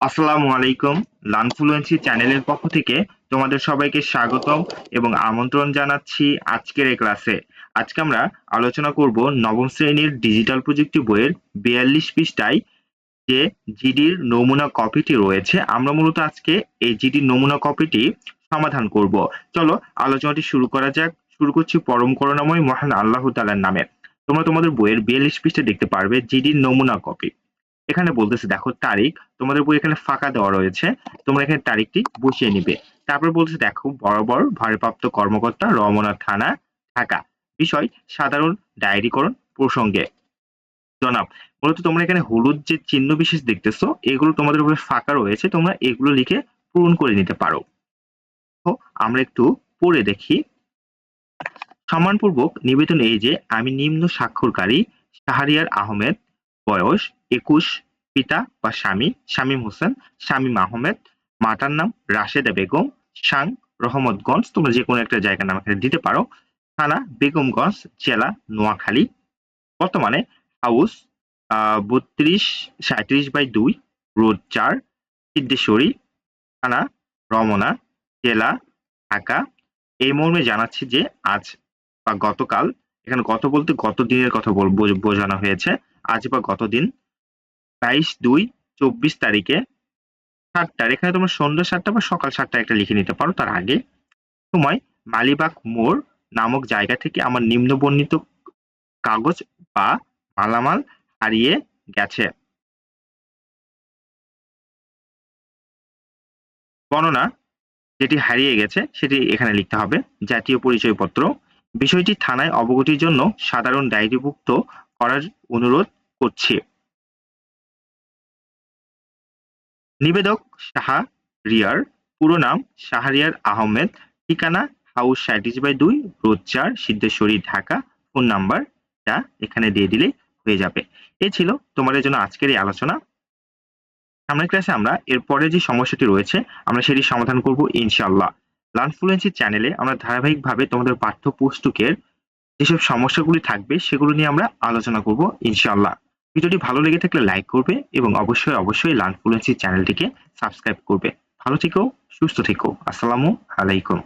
আসসালামু আলাইকুম লানফ্লুয়েন্সি চ্যানেলের পক্ষ থেকে তোমাদের সবাইকে স্বাগতম এবং আমন্ত্রণ জানাচ্ছি আজকের এই ক্লাসে। আজকে আমরা আলোচনা করব নবম শ্রেণির ডিজিটাল প্রযুক্তি বইয়ের বিয়াল্লিশ পৃষ্ঠায় যে জিডির নমুনা কপিটি রয়েছে। আমরা মূলত আজকে এই জিডির নমুনা কপিটি সমাধান করব। চলো আলোচনাটি শুরু করা যাক। শুরু করছি পরম করুণাময় মহান আল্লাহ তাআলার নামে। তোমরা তোমাদের বইয়ের বিয়াল্লিশ পৃষ্ঠা দেখতে পারবে জিডির নমুনা কপি। এখানে বলতেছে, দেখো, তারিখ। তোমাদের বই এখানে ফাঁকা দেওয়া রয়েছে। তোমরা এখানে তারিখটি বসিয়ে নিবে। তারপর বলতেছে, দেখো, বরাবর ভারপ্রাপ্ত কর্মকর্তা রমনা থানা, ঢাকা। বিষয় সাধারণ ডায়েরিকরণ প্রসঙ্গে। জনাব, মূলত তোমরা এখানে হলুদ যে চিহ্ন বিশেষ দেখতেছো, এগুলো তোমাদের উপরে ফাঁকা রয়েছে। তোমরা এগুলো লিখে পূরণ করে নিতে পারো। আমরা একটু পড়ে দেখি। সম্মানপূর্বক নিবেদন এই যে, আমি নিম্ন স্বাক্ষরকারী শাহরিয়ার আহমেদ, বয়স একুশ পিতা বা স্বামী, শামীম হোসেন, শামীম আহমেদ, মাতার নাম রাশেদা বেগম সাং রহমতগঞ্জ তোমরা যে কোনো একটা জায়গার নাম এখানে দিতে পারো। থানা বেগমগঞ্জ, জেলা নোয়াখালী। বর্তমানে হাউস বত্রিশ সাঁত্রিশ বাই দুই, রোড চার, সিদ্ধেশ্বরী, থানা রমনা, জেলা ঢাকা। এই মর্মে জানাচ্ছি যে আজ বা গতকাল, এখানে গত বলতে গত দিনের কথা বোঝানো হয়েছে। আজ বা গতদিন বাইশ দুই চব্বিশ তারিখে সাতটার এখানে তোমরা সন্ধ্যা সাতটা বা সকাল সাতটা একটা লিখে নিতে পারো তার আগে। সময়, মালিবাগ মোড় নামক জায়গা থেকে আমার নিম্ন বর্ণিত কাগজ বা মালামাল হারিয়ে গেছে। গণনা যেটি হারিয়ে গেছে সেটি এখানে লিখতে হবে। জাতীয় পরিচয়পত্র, বিষয়টি থানায় অবগতির জন্য সাধারণ ডায়েরিভুক্ত করার অনুরোধ করছি। নিবেদক সাহা রিয়ার পুরো নাম শাহরিয়ার আহমেদ, ঠিকানা হাউস সাঁত্রিশ বাই দুই, রোড চার, সিদ্ধেশ্বরী, ঢাকা। ফোন নাম্বার যা এখানে দিয়ে দিলেই হয়ে যাবে। এ ছিল তোমাদের জন্য আজকের এই আলোচনা। সামনের ক্লাসে আমরা এরপরে যে সমস্যাটি রয়েছে, আমরা সেটি সমাধান করব ইনশাআল্লাহ। লার্নফ্লুয়েন্সি চ্যানেলে আমরা ধারাবাহিকভাবে তোমাদের পাঠ্যপুস্তকের যেসব সমস্যাগুলি থাকবে, সেগুলো নিয়ে আমরা আলোচনা করব ইনশাআল্লাহ। ভিডিওটি ভালো লেগে থাকলে লাইক করবে এবং অবশ্যই অবশ্যই লাল লার্নফ্লুয়েন্সি চ্যানেলটিকে সাবস্ক্রাইব করবে। ভালো থেকো, সুস্থ থেকো। আসসালামু আলাইকুম।